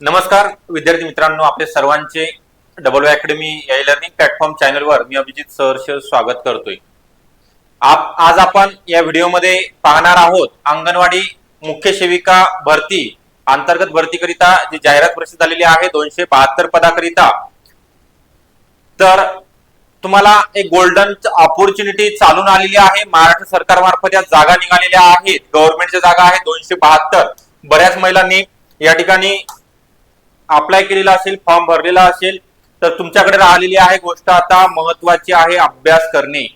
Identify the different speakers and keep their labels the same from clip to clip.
Speaker 1: नमस्कार विद्यार्थी मित्रांनो आपले सर्वांचे डबल अकॅडमी या लर्निंग प्लॅटफॉर्म चॅनलवर मी अभिजित सहर्ष स्वागत करतोय. आप आज आपण या व्हिडिओमध्ये पाहणार आहोत अंगणवाडी मुख्य सेविका भरती अंतर्गत भरतीकरिता जी जाहिरात प्रसिद्ध झालेली आहे दोनशे बहात्तर पदाकरिता. तर तुम्हाला एक गोल्डन ऑपॉर्च्युनिटी चालून आलेली आहे. महाराष्ट्र सरकारमार्फत या जागा निघालेल्या आहेत. गव्हर्नमेंटच्या जागा आहेत दोनशे बहात्तर. बऱ्याच महिलांनी या ठिकाणी अप्लाय केलेला असेल फॉर्म भरलेला असेल तर तुमच्याकडे राहिलेली आहे गोष्ट आता महत्वाची आहे अभ्यास करणे.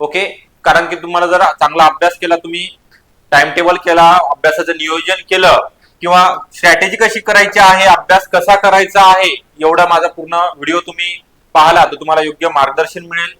Speaker 1: ओके कारण की तुम्हाला जर चांगला अभ्यास केला तुम्ही टाइम टेबल केला अभ्यासाचं नियोजन केलं किंवा स्ट्रॅटेजी कशी करायची आहे अभ्यास कसा करायचा आहे एवढा माझा पूर्ण व्हिडिओ तुम्ही पाहिला तर तुम्हाला योग्य मार्गदर्शन मिळेल.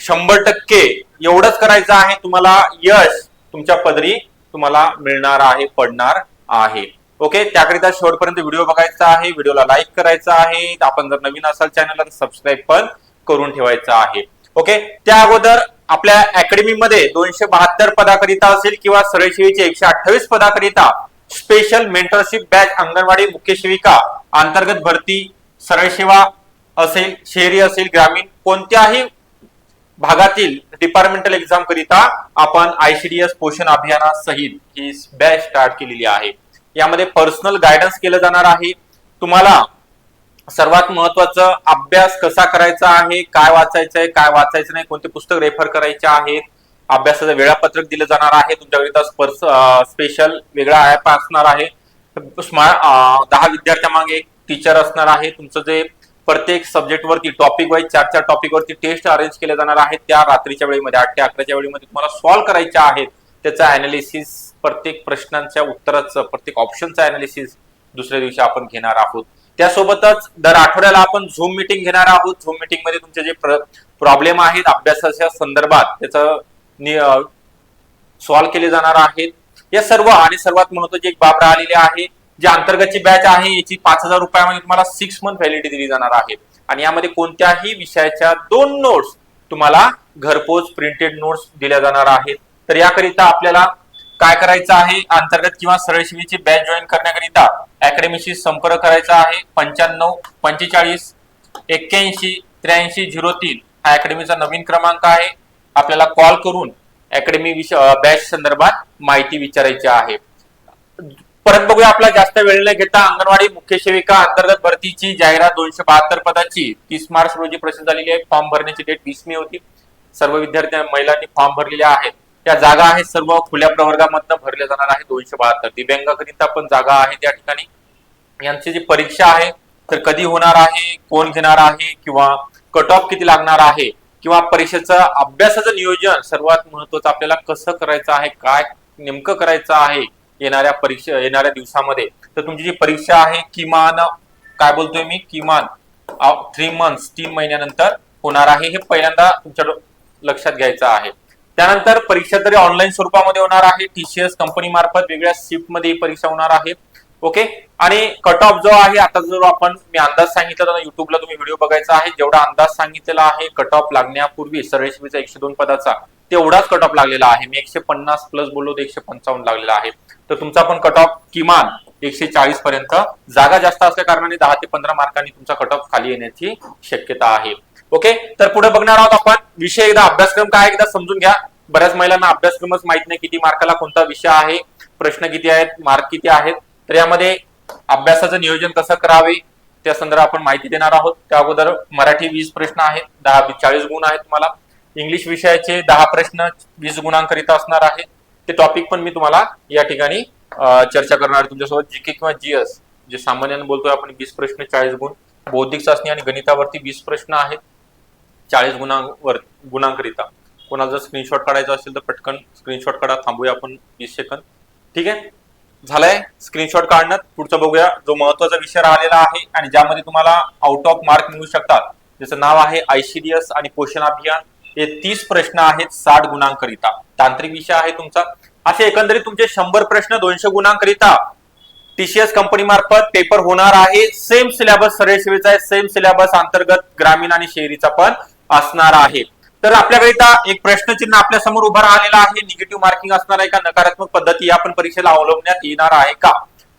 Speaker 1: शंभर टक्के एवढंच करायचं आहे तुम्हाला यश तुमच्या पदरी तुम्हाला मिळणार आहे पडणार आहे. ओके त्याकरिता शेवटपर्यंत व्हिडिओ बघायचा आहे व्हिडिओला लाईक करायचा आहे आपण जर नवीन असाल चॅनलला सबस्क्राईब पण करून ठेवायचा आहे. ओके त्या अगोदर आपल्या अकॅडमीमध्ये दोनशे बहात्तर पदाकरिता असेल किंवा सरळ एकशे अठ्ठावीस पदाकरिता स्पेशल मेंटरशिप बॅच अंगणवाडी मुख्य सेविका अंतर्गत भरती सरळ सेवा असेल शहरी असेल ग्रामीण कोणत्याही भागातील डिपार्टमेंटल एक्झाम करिता आपण आयसीडीएस पोषण अभियानासहित ही बॅच स्टार्ट केलेली आहे. यामध्ये पर्सनल गायडन्स केलं जाणार आहे. तुम्हाला सर्वात महत्वाचं अभ्यास कसा करायचा आहे काय वाचायचं आहे काय वाचायचं नाही कोणते पुस्तक रेफर करायचे आहेत अभ्यासाचं वेळापत्रक दिलं जाणार आहे तुमच्याकरिता स्पेशल वेगळा ऍप असणार आहे. स्मार्ट दहा विद्यार्थ्यामागे एक टीचर असणार आहे. तुमचं जे प्रत्येक सब्जेक्टवरती टॉपिक वाईज चार चार टॉपिकवरती टेस्ट अरेंज केले जाणार आहेत. त्या रात्रीच्या वेळेमध्ये आठ ते अकराच्या वेळेमध्ये तुम्हाला सॉल्व्ह करायच्या आहेत. त्याचं अनालिसिस प्रत्येक प्रश्नांच्या उत्तराचं प्रत्येक ऑप्शनचं अनालिसिस दुसऱ्या दिवशी आपण घेणार आहोत. त्यासोबतच दर आठवड्याला आपण झूम मिटिंग घेणार आहोत. झूम मिटिंगमध्ये तुमचे जे प्रॉब्लेम आहेत अभ्यासाच्या संदर्भात त्याचं सॉल्व्ह केले जाणार आहेत. या सर्व आणि सर्वात महत्वाची एक बाब राहिलेली आहे जी अंतर्गतची बॅच आहे याची पाच हजार रुपयामध्ये तुम्हाला सिक्स मंथ व्हॅलिडिटी दिली जाणार आहे. आणि यामध्ये कोणत्याही विषयाच्या दोन नोट्स तुम्हाला घरपोच प्रिंटेड नोट्स दिल्या जाणार आहेत. तर याकरिता आपल्याला काय करायचं आहे? अंतर्गत किंवा सरळ बॅच जॉईन करण्याकरिता अकॅडमीशी संपर्क करायचा आहे. पंच्याण्णव पंचेचाळीस एक्क्याऐंशी त्र्याऐंशी झिरो तीन हा अकॅडमीचा नवीन क्रमांक आहे. आपल्याला कॉल करून अकॅडमी बॅच संदर्भात माहिती विचारायची आहे. परत बघूया आपला जास्त वेळ न घेता अंगणवाडी मुख्य सेविका अंतर्गत भरतीची जाहिरात दोनशे बहात्तर पदाची तीस मार्च रोजी प्रसिद्ध झालेली आहे. फॉर्म भरण्याची डेट वीस मे होती. सर्व विद्यार्थी महिलांनी फॉर्म भरलेले आहेत. त्या जागा आहेत सर्व खुल्या प्रवर्गामधनं भरल्या जाणार आहे दोनशे बहात्तर. दिव्यांगाकरिता पण जागा आहे त्या ठिकाणी. यांची जी परीक्षा आहे तर कधी होणार आहे कोण घेणार आहे किंवा कट ऑफ किती लागणार आहे किंवा परीक्षेचं अभ्यासाचं नियोजन सर्वात महत्वाचं आपल्याला कसं करायचं आहे काय नेमकं करायचं आहे येणाऱ्या परीक्षा येणाऱ्या दिवसामध्ये. तर तुमची जी परीक्षा आहे किमान काय बोलतोय मी? किमान थ्री मंथ्स तीन महिन्यानंतर होणार आहे हे पहिल्यांदा तुमच्या लक्षात घ्यायचं आहे. त्यानंतर परीक्षा तरी ऑनलाईन स्वरूपामध्ये होणार आहे. टीसीएस कंपनी मार्फत वेगळ्या शिफ्टमध्ये ही परीक्षा होणार आहे. ओके आणि कट ऑफ जो आहे आता जो आपण मी अंदाज सांगितला तर युट्यूबला तुम्ही व्हिडिओ बघायचा आहे. जेवढा अंदाज सांगितलेला आहे कट ऑफ लागण्यापूर्वी सरळशिवीचा एकशे दोन पदाचा तेवढाच कट ऑफ लागलेला आहे. मी एकशे पन्नास प्लस बोललो तर एकशे पंचावन्न लागलेला आहे. तर तुमचा पण कट ऑफ किमान एकशे चाळीस पर्यंत जागा जास्त असल्या कारणाने दहा ते पंधरा मार्कांनी तुमचा कट ऑफ खाली येण्याची शक्यता आहे. ओके? तर पुढे बघणार आहोत आपण. विषय एकदा अभ्यासक्रम काय एकदा समजून घ्या. बऱ्याच महिलांना अभ्यासक्रमच माहीत नाही किती मार्काला कोणता विषय आहे प्रश्न किती आहेत मार्क किती आहेत. तर यामध्ये अभ्यासाचं नियोजन कसं करावे त्या संदर्भात आपण माहिती देणार आहोत. त्या अगोदर मराठी वीस प्रश्न आहेत दहा चाळीस गुण आहेत तुम्हाला. इंग्लिश विषयाचे दहा प्रश्न वीस गुणांकरिता असणार आहे. ते टॉपिक पण मी तुम्हाला या ठिकाणी चर्चा करणार आहे तुमच्यासोबत. जीके किंवा जीएस जे सामान्याने बोलतोय आपण वीस प्रश्न चाळीस गुण. बौद्धिक चाचणी आणि गणितावरती वीस प्रश्न आहेत. चाळीस गुणांवर गुणांकरिता. कोणाला जर स्क्रीनशॉट काढायचा असेल तर पटकन स्क्रीनशॉट काढा. थांबूया आपण वीस सेकंद ठीक आहे? झालंय? स्क्रीनशॉट काढण्यात. पुढचं बघूया. जो महत्त्वाचा विषय राहिलेला आहे आणि ज्यामध्ये तुम्हाला आउट ऑफ मार्क मिळू शकतात. ज्याचं नाव आहे आयसीडीएस आणि पोषण अभियान. हे तीस प्रश्न आहेत साठ गुणांकरिता. तांत्रिक विषय आहे तुमचा. असे एकंदरीत तुमचे शंभर प्रश्न दोनशे गुणांकरिता. टीसीएस कंपनी मार्फत पेपर होणार आहे. सेम सिलेबस सरळ सेवेचा आहे. सेम सिलेबस अंतर्गत ग्रामीण आणि शहरीचा पण. असणार आहे. तर आपल्याकरिता एक प्रश्नचिन्ह आपल्यासमोर उभा राहिलेला आहे. निगेटिव्ह मार्किंग असणार आहे का? नकारात्मक पद्धती या पण परीक्षेला अवलंबण्यात येणार आहे का?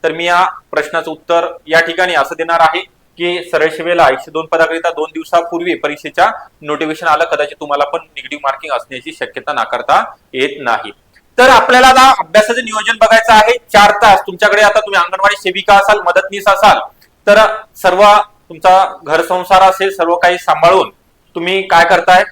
Speaker 1: तर मी या प्रश्नाचं उत्तर या ठिकाणी असं देणार आहे की सरळशेवेला एकशे दोन पदाकरिता दोन दिवसापूर्वी परीक्षेच्या नोटिफिकेशन आलं. कदाचित तुम्हाला पण निगेटिव्ह मार्किंग असण्याची शक्यता नाकारता येत नाही. तर आपल्याला आता अभ्यासाचं नियोजन बघायचं आहे. चार तास तुमच्याकडे आता तुम्ही अंगणवाडी सेविका असाल मदतनीस असाल तर सर्व तुमचा घर संसार असेल सर्व काही सांभाळून तुम्ही काय करताय?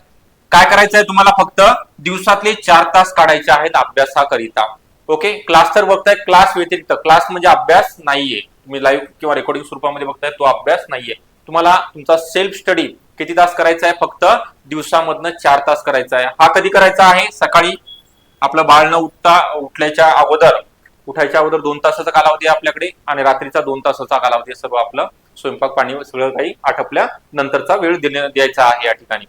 Speaker 1: काय करायचं आहे तुम्हाला फक्त दिवसातले चार तास काढायचे आहेत अभ्यासाकरिता. ओके क्लास तर बघताय क्लास व्यतिरिक्त. क्लास म्हणजे अभ्यास नाहीये. तुम्ही लाईव्ह किंवा रेकॉर्डिंग स्वरूपामध्ये बघताय तो अभ्यास नाहीये. तुम्हाला तुमचा सेल्फ स्टडी किती तास करायचा आहे फक्त दिवसामधनं चार तास करायचा आहे हा कधी करायचा आहे? सकाळी आपलं बाळ न उठता उठल्याच्या अगोदर. उठायच्या अगोदर दोन तासाचा कालावधी आहे आपल्याकडे आणि रात्रीचा दोन तासाचा कालावधी सर्व आपलं. स्वयंपाक पाणी सगळं काही आटपल्या नंतरचा वेळ द्यायचा आहे या ठिकाणी.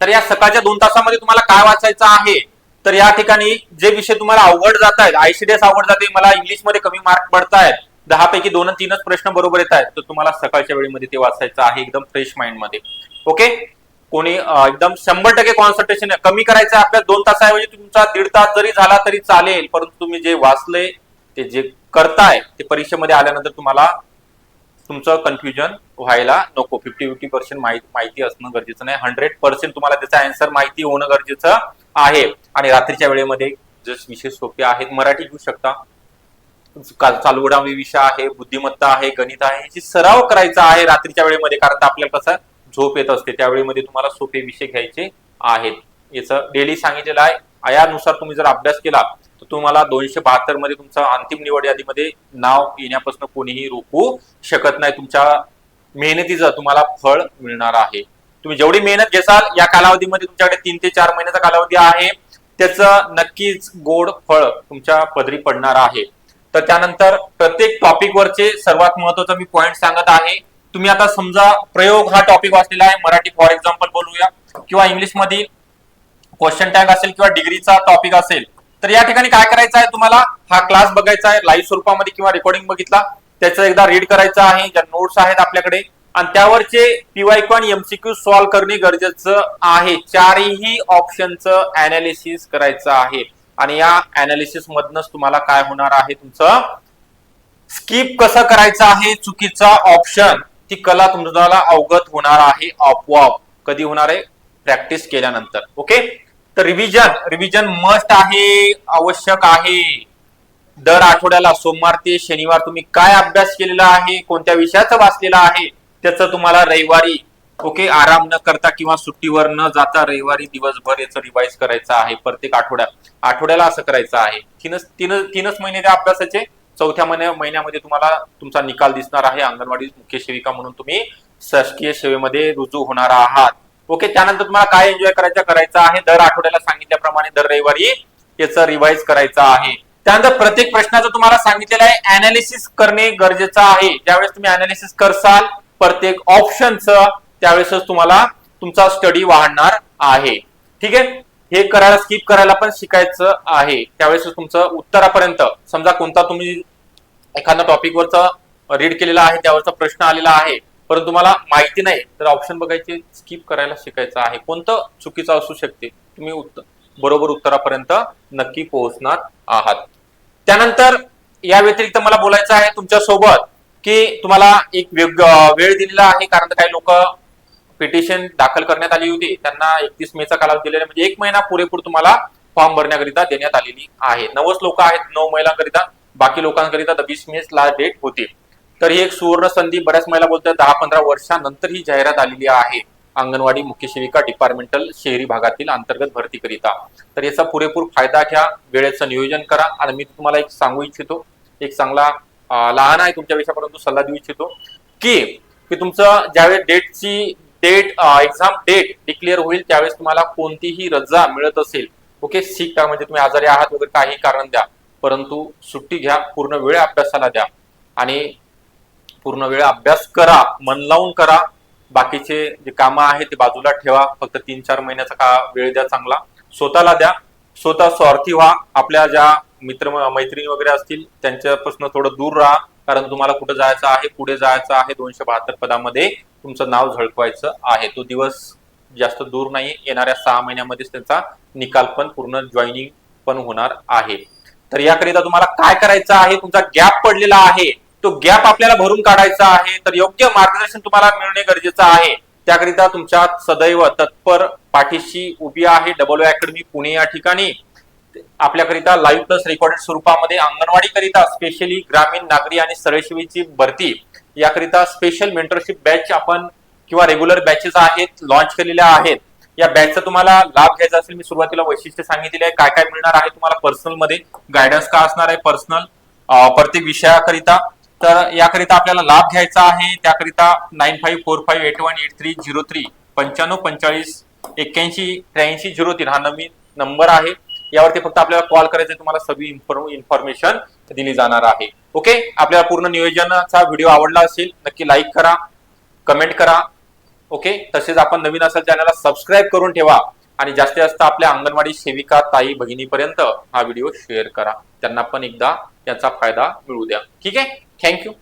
Speaker 1: तर या सकाळच्या दोन तासामध्ये तुम्हाला काय वाचायचं आहे? तर या ठिकाणी जे विषय तुम्हाला अवघड जात आहेत आयसीडीएस अवघड जाते मला इंग्लिशमध्ये कमी मार्क पडतायत दहा पैकी दोन तीनच प्रश्न बरोबर येत आहेत तर तुम्हाला सकाळच्या वेळेमध्ये ते वाचायचं आहे एकदम फ्रेश माइंडमध्ये. ओके कोणी एकदम शंभर टक्के कॉन्सन्ट्रेशन कमी करायचं आपल्या दोन तासाऐवजी तुमचा दीड तास जरी झाला तरी चालेल परंतु तुम्ही जे वाचले ते जे करताय ते परीक्षेमध्ये आल्यानंतर तुम्हाला तुमचं कन्फ्युजन व्हायला नको. फिफ्टी फिफ्टी पर्सेंट माहिती असणं गरजेचं नाही. हंड्रेड पर्सेंट तुम्हाला त्याचा अँसर माहिती होणं गरजेचं आहे. आणि रात्रीच्या वेळेमध्ये जस विषय सोपे आहेत मराठी घेऊ शकता. का- चालवडावी विषय आहे बुद्धिमत्ता आहे गणित आहे याची सराव करायचा आहे रात्रीच्या वेळेमध्ये. कारण आपल्याला कसं झोप येत असते. त्यावेळेमध्ये तुम्हाला सोपे विषय घ्यायचे आहेत. याचं डेली सांगितलेलं आहे. यानुसार तुम्ही जर अभ्यास केला तर तुम्हाला दोनशे बहात्तरमध्ये तुमचं अंतिम निवड यादीमध्ये नाव येण्यापासून कोणीही रोखू शकत नाही. तुमच्या मेहनतीचं तुम्हाला फळ मिळणार आहे. तुम्ही जेवढी मेहनत घेसाल या कालावधीमध्ये तुमच्याकडे तीन ते चार महिन्याचा कालावधी आहे. त्याचं नक्कीच गोड फळ तुमच्या पदरी पडणार आहे. तर त्यानंतर प्रत्येक टॉपिकवरचे सर्वात महत्त्वाचा मी पॉईंट सांगत आहे. तुम्ही आता समजा प्रयोग हा टॉपिक वाचलेला आहे. मराठी फॉर एक्झाम्पल बोलूया. किंवा इंग्लिशमध्ये क्वेश्चन टॅग असेल किंवा डिग्रीचा टॉपिक असेल तर या ठिकाणी काय करायचं आहे तुम्हाला? हा क्लास बघायचा आहे लाईव्ह स्वरूपामध्ये किंवा रेकॉर्डिंग बघितला त्याचं एकदा रीड करायचं आहे ज्या नोट्स आहेत आपल्याकडे. आणि त्यावरचे पीवायक्यू आणि एमसीक्यू सॉल्व्ह करणे गरजेचं आहे. चारही ऑप्शनचं अनालिसिस करायचं आहे. आणि या अनालिसिस मधनच तुम्हाला काय होणार आहे तुमचं? स्किप कसं करायचं आहे? चुकीचा ऑप्शन ती कला तुम्हाला अवगत होणार आहे आपोआप. कधी होणार आहे? प्रॅक्टिस केल्यानंतर. ओके तर रिव्हिजन रिव्हिजन मस्ट आहे आवश्यक आहे. दर आठवड्याला सोमवार ते शनिवार तुम्ही काय अभ्यास केलेला आहे कोणत्या विषयाचं वाचलेला आहे त्याचं तुम्हाला रविवारी ओके आराम न करता किंवा सुट्टीवर न जाता रविवारी दिवसभर याचं रिवाईज करायचं आहे प्रत्येक आठवड्यात आठवड्याला असं करायचं आहे. तीनच तीन तीनच महिने त्या अभ्यासाचे चौथ्या महिन्या महिन्यामध्ये तुम्हाला तुमचा निकाल दिसणार आहे. अंगणवाडी मुख्य सेविका म्हणून तुम्ही शासकीय सेवेमध्ये रुजू होणार आहात. ओके त्यानंतर तुम्हाला काय एन्जॉय करायचं करायचं आहे? दर आठवड्याला सांगितल्याप्रमाणे दर रविवारी याचं रिवाइज करायचं आहे. त्यानंतर प्रत्येक प्रश्नाचं तुम्हाला सांगितलेलं आहे अनालिसिस करणे गरजेचं आहे. ज्यावेळेस तुम्ही अनालिसिस करसाल प्रत्येक ऑप्शनचं त्यावेळेसच तुम्हाला तुमचा स्टडी वाढणार आहे. ठीक आहे? हे करायला स्किप करायला पण शिकायचं आहे. त्यावेळेस तुमचं उत्तरापर्यंत समजा कोणता तुम्ही एखाद्या टॉपिकवरचा रीड केलेला आहे त्यावरचा प्रश्न आलेला आहे. परंतु तुम्हाला माहिती नाही तर ऑप्शन बघायचे स्किप करायला शिकायचं आहे. कोणतं चुकीचं असू शकते? तुम्ही उत्तर बरोबर उत्तरापर्यंत नक्की पोहोचणार आहात. त्यानंतर या व्यतिरिक्त मला बोलायचं आहे तुमच्यासोबत की तुम्हाला एक वेग- वेळ दिलेला आहे कारण काही लोक पिटिशन दाखल करण्यात आली होती. त्यांना एकतीस मेचा कालावधी दिलेला म्हणजे एक महिना पुरेपूर तुम्हाला फॉर्म भरण्याकरिता देण्यात आलेली आहे. नवच लोक आहेत नऊ महिलांकरिता बाकी लोकांकरिता वीस मे ला डेट होती. तर ही एक सुवर्ण संधी बऱ्याच महिला बोलतात दहा पंधरा वर्षानंतर ही जाहिरात आलेली आहे. अंगणवाडी मुख्य सेविका डिपार्टमेंटल शहरी भागातील अंतर्गत भरतीकरिता तर याचा पुरेपूर फायदा घ्या. वेळेचं नियोजन करा. आणि मी तुम्हाला एक सांगू इच्छितो. एक चांगला लहान आहे तुमच्यापेक्षा परंतु सल्ला देऊ इच्छितो. की की तुमचं ज्यावेळेस डेटची डेट एक्झाम डेट डिक्लेअर होईल त्यावेळेस तुम्हाला कोणतीही रजा मिळत असेल ओके सिक म्हणजे तुम्ही आजारी आहात वगैरे काही कारण द्या. परंतु सुट्टी घ्या. पूर्ण वेळ अभ्यासाला द्या. आणि पूर्ण वेळ अभ्यास करा मन लावून करा. बाकीचे जे कामं आहेत ते बाजूला ठेवा. फक्त तीन चार महिन्याचा का वेळ द्या चांगला. स्वतःला द्या. स्वतः स्वार्थी व्हा. आपल्या ज्या मित्र मैत्रिणी वगैरे असतील त्यांच्यापासून थोडं दूर राहा. कारण तुम्हाला कुठं जायचं आहे पुढे जायचं आहे दोनशे बहात्तर पदामध्ये तुमचं नाव झळकवायचं आहे. तो दिवस जास्त दूर नाही. येणाऱ्या सहा महिन्यामध्येच त्यांचा निकाल पण पूर्ण जॉईनिंग पण होणार आहे. तर याकरिता तुम्हाला काय करायचं आहे? तुमचा गॅप पडलेला आहे. तो गॅप आपल्याला भरून काढायचा आहे तर योग्य मार्गदर्शन तुम्हाला मिळणे गरजेचं आहे. त्याकरिता तुमच्या सदैव तत्पर पाठीशी उभी आहे डबल अकॅडमी पुणे या ठिकाणी. आपल्याकरिता लाईव्ह प्लस रेकॉर्डेड स्वरूपामध्ये अंगणवाडी करिता स्पेशली ग्रामीण नागरी आणि सरळशिवीची भरती. याकरिता स्पेशल मेंटरशिप बॅच आपण किंवा रेग्युलर बॅचेस आहेत लॉन्च केलेल्या आहेत. या बॅचचा तुम्हाला लाभ घ्यायचा असेल मी सुरुवातीला वैशिष्ट्य सांगितले आहे. काय काय मिळणार आहे तुम्हाला पर्सनलमध्ये? गायडन्स का असणार आहे पर्सनल प्रत्येक विषयाकरिता तर याकरिता आपल्याला लाभ घ्यायचा आहे. त्याकरिता nine five four five eight one eight three zero three पंच्याण्णव पंचाळीस एक्क्याऐंशी त्र्याऐंशी झिरो तीन हा नवीन नंबर आहे. यावरती फक्त आपल्याला कॉल करायचा तुम्हाला सगळी इन्फॉर्मेशन दिली जाणार आहे. ओके आपल्याला पूर्ण नियोजनाचा व्हिडिओ आवडला असेल नक्की लाईक करा कमेंट करा. ओके तसेच आपण नवीन असेल चॅनलला सबस्क्राईब करून ठेवा. आणि जास्तीत जास्त आपल्या अंगणवाडी सेविका ताई बहिणीपर्यंत हा व्हिडिओ शेअर करा. त्यांना पण एकदा याचा फायदा मिळू द्या. ठीक आहे? Thank you.